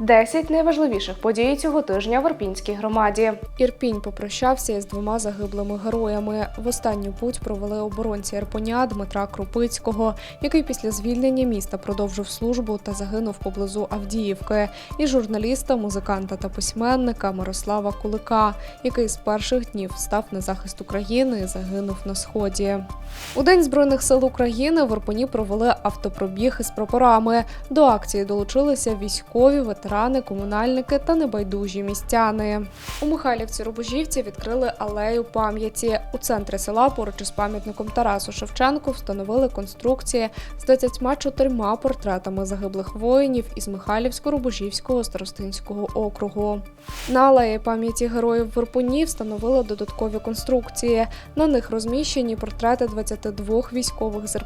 10 найважливіших подій цього тижня в Ірпінській громаді. Ірпінь попрощався із двома загиблими героями. В останню путь провели оборонці Ірпеня Дмитра Крупицького, який після звільнення міста продовжив службу та загинув поблизу Авдіївки, і журналіста, музиканта та письменника Мирослава Кулика, який з перших днів став на захист України і загинув на сході. У День Збройних сил України в Ірпені провели автопробіг із прапорами. До акції долучилися військові, ветерани, комунальники та небайдужі містяни. У Михайлівці Рубожівці відкрили алею пам'яті. У центрі села поруч із пам'ятником Тарасу Шевченку встановили конструкції з 24 портретами загиблих воїнів із Михайлівсько-Рубожівського старостинського округу. На алеї пам'яті героїв в Ірпені встановили додаткові конструкції. На них розміщені портрети 22 військових з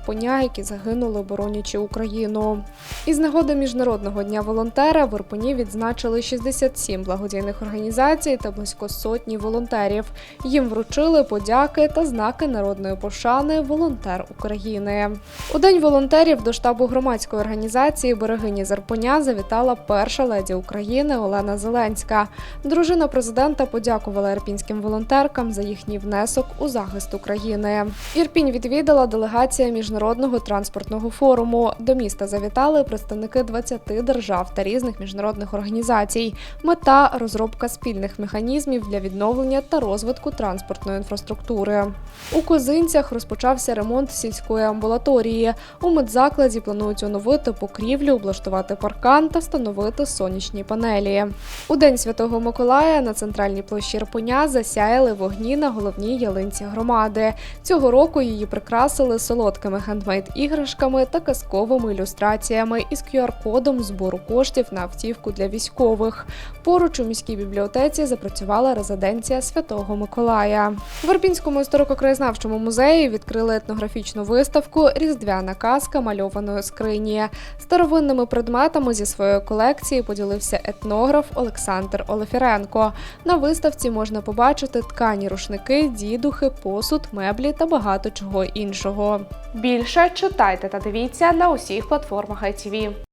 які загинули, боронячи Україну. Із нагоди міжнародного дня волонтера в Ірпені відзначили 67 благодійних організацій та близько сотні волонтерів. Їм вручили подяки та знаки народної пошани Волонтер України. У день волонтерів до штабу громадської організації Берегині з завітала перша леді України Олена Зеленська. Дружина президента подякувала ірпінським волонтеркам за їхній внесок у захист України. Ірпінь відвідала делегація міжнародного транспортного форуму. До міста завітали представники 20 держав та різних міжнародних організацій. Мета розробка спільних механізмів для відновлення та розвитку транспортної інфраструктури. У Козинцях розпочався ремонт сільської амбулаторії. У медзакладі планують оновити покрівлю, облаштувати паркан та встановити сонячні панелі. У день Святого Миколая на центральній площі Ірпеня засяяли вогні на головній ялинці громади. Цього року її прикрасили солодкими хендмейд-іграшками та казковими ілюстраціями із QR-кодом збору коштів на автівку для військових. Поруч у міській бібліотеці запрацювала резиденція Святого Миколая. В Ірпінському історико-краєзнавчому музеї відкрили етнографічну виставку Різдвяна казка мальованої скрині. Старовинними предметами зі своєї колекції поділився етнограф Олександр Олефіренко. На виставці можна побачити ткані рушники, дідухи, посуд, меблі та багато чого іншого. Більше читайте та дивіться на усіх платформах ITV.